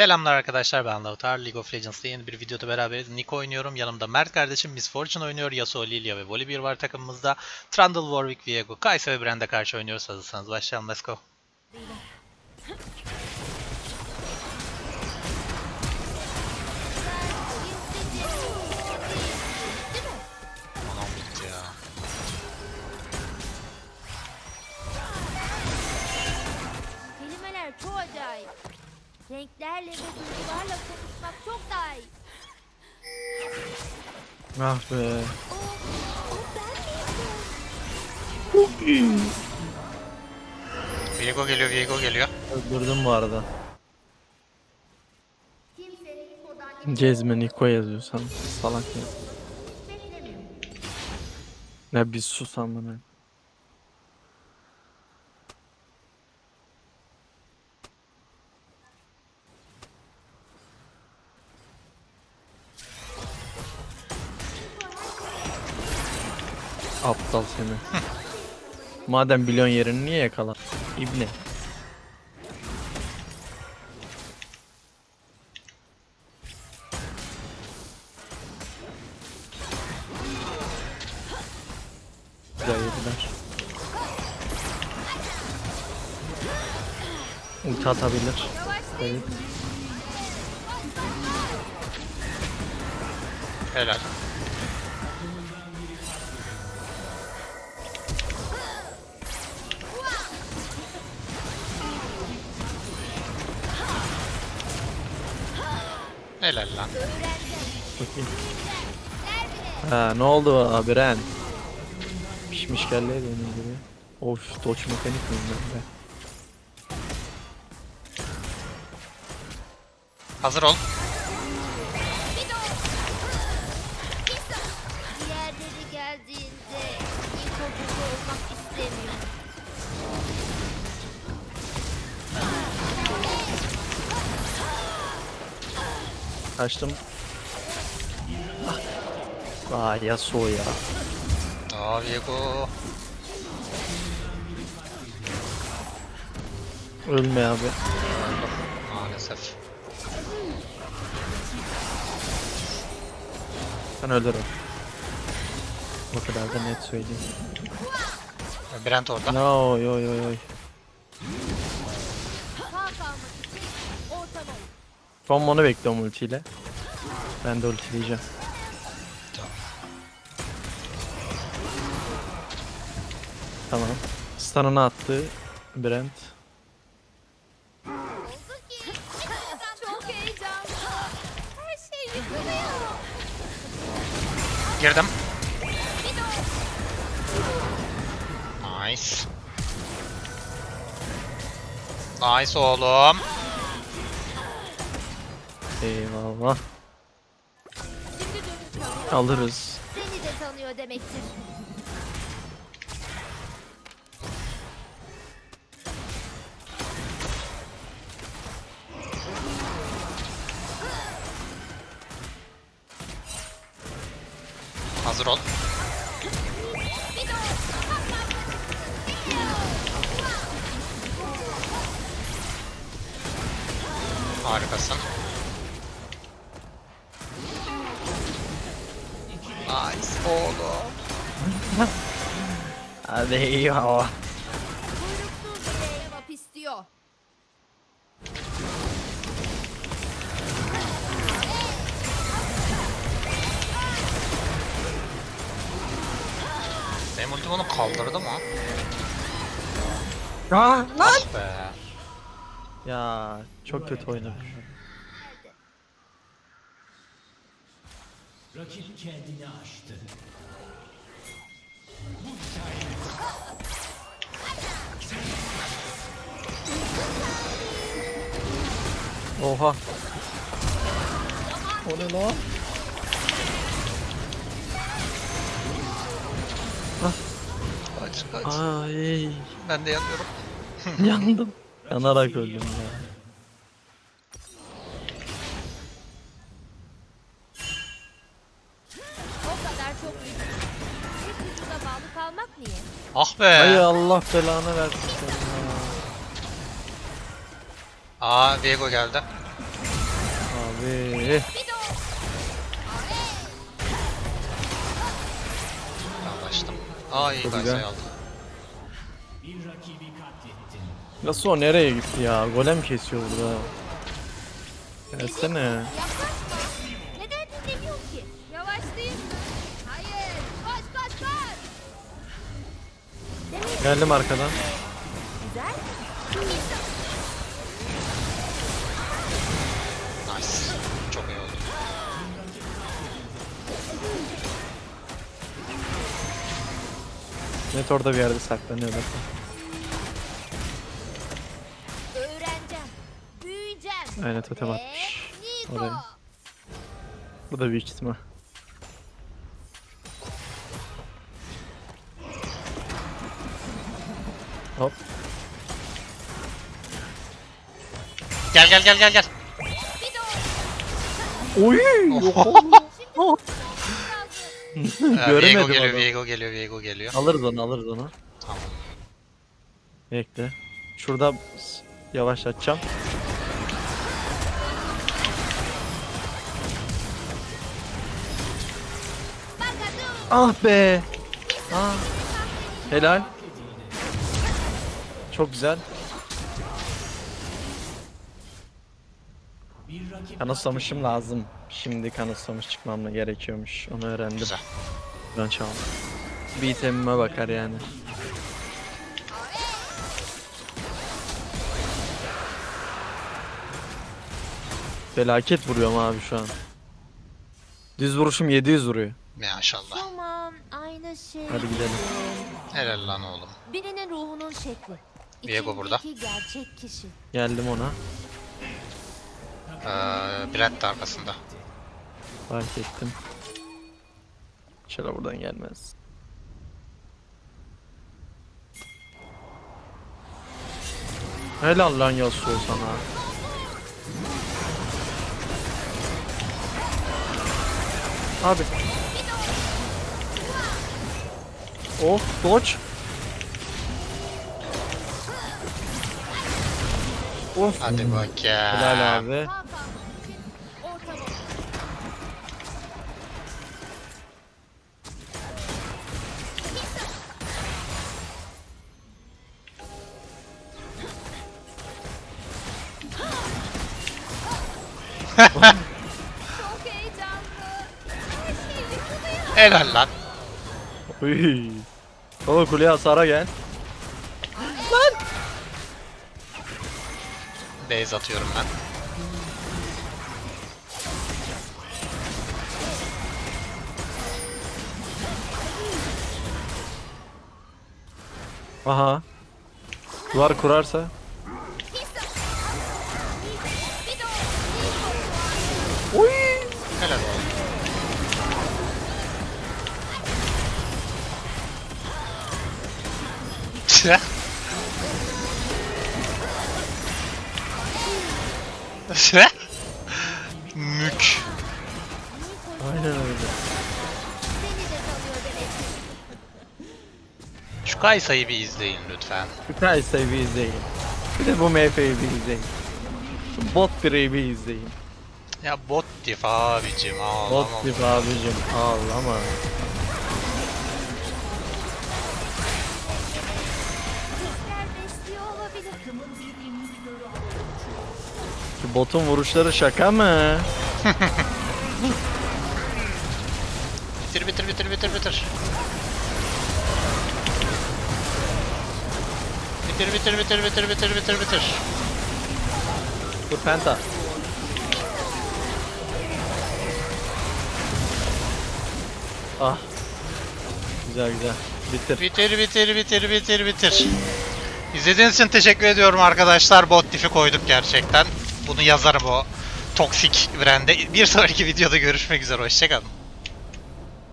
Selamlar arkadaşlar ben Lautar. League of Legends'ta yeni bir videoda beraberiz. Nick oynuyorum. Yanımda Mert kardeşim Miss Fortune oynuyor. Yasuo, Lilia ve Volibear var takımımızda. Trundle, Warwick, Viego, Kai'Sa ve Brand'e karşı oynuyoruz. Hazırsanız başlayalım. Let's go. Renklerle ve duygularla konuşmak çok daha iyi. Ah be. O, o ben miydim? Viego geliyor, Viego geliyor. Öldürdüm bu arada. Cezme Niko yazıyorsan salak ya. beklemiyor. Ne bir sus amına. Aptal seni. Madem biliyorsun yerini niye yakala? İbne. Güzel yediler. Ulti atabilir. Evet. Helal. Helal lan. Ha ne oldu abi Ren? Pişmiş kelle benim gibi. Of doç mekanik miyim ben de? Hazır ol. Kaçtım. Ah. Yasuo ya. Aa Viego. Ölme abi. Maalesef. Ben ölürüm. O kadar da net söyleyeyim. Brent orada. No yo yo yo. Sağ Son onu bekliyorum ultiyle. Ben de ultileyeceğim. Tamam. Stun'ını attı Brent. Girdim. Nice. Nice oğlum. Eyvallah. Alırız. Seni de tanıyor demektir. Hazır ol. Harikasın. Nice oğlum. Hadi eyvallah. Kuyruksuz bile cevap istiyor. Benim ultim onu kaldırdı mı? Aa, lan. Ah be. Ya çok kötü oynadım. Rakip kendini aştı. Oha. O ne lan? Kaç kaç. Ay Ben de yanıyorum. yandım. Yanarak öldüm ya. Ah be. Ay Allah belanı versin seni ya. Aa Viego geldi. Eh, Yaklaştım. Aa iyi Çok güzel. aldım. Nasıl o nereye gitti ya? Golem kesiyor burada. Gelsene. Geldim arkadan. güzel. Nice. Çok iyi oldu. Net orada bir yerde saklanıyor bakın. Öğreneceğim. Büyüyeceğim. Aynen totem atmış. Oraya. Bu da büyük ihtimal. Hop. Gel gel gel gel gel. Oy! Oh. Ee, Viego Göremedim geliyor, adamı. Viego geliyor, Viego geliyor. Alırız onu, alırız onu. Tamam. Bekle. Şurada s- yavaşlatacağım. Ah be! Ah. Helal. Çok güzel. Kanıtsamışım lazım. Şimdi kanıtsamış çıkmam da gerekiyormuş. Onu öğrendim. Güzel. Ben çaldım. Bir itemime bakar yani. Felaket vuruyorum abi şu an. Düz vuruşum 700 vuruyor. Maşallah. Tamam aynı şey. Hadi gidelim. Helal lan oğlum. Birinin ruhunun şekli. Viego burada. İçindeki gerçek kişi. Geldim ona. Ee, Brent de arkasında. Fark ettim. İnşallah buradan gelmez. Helal lan Yasuo sana. Abi. Of dodge. Of. Hadi. Helal abi. Çok heyecanlı. Her şey yıkılıyor. Helal lan. Uy. Baba kuleye hasara gel. Base atıyorum ben. Aha. Duvar kurarsa. Helal oğlum. Tüh. Mük. Aynen öyle. Şu Kaysa'yı bir izleyin lütfen. Şu Kaysa'yı bir izleyin. Bir de bu MF'yi bir izleyin. Şu bot bireyi bir izleyin. Ya bot diff abicim ağlama. Bot gibi abicim. Ağlama. Şu botun vuruşları şaka mı? Bitir bitir bitir bitir bitir. Bitir bitir bitir bitir bitir bitir bitir. Dur penta. Ah. Güzel güzel. Bitir. Bitir bitir bitir bitir bitir. İzlediğiniz için teşekkür ediyorum arkadaşlar. Bot diff'i koyduk gerçekten. Bunu yazarım o toksik brand'e. Bir sonraki videoda görüşmek üzere. Hoşçakalın.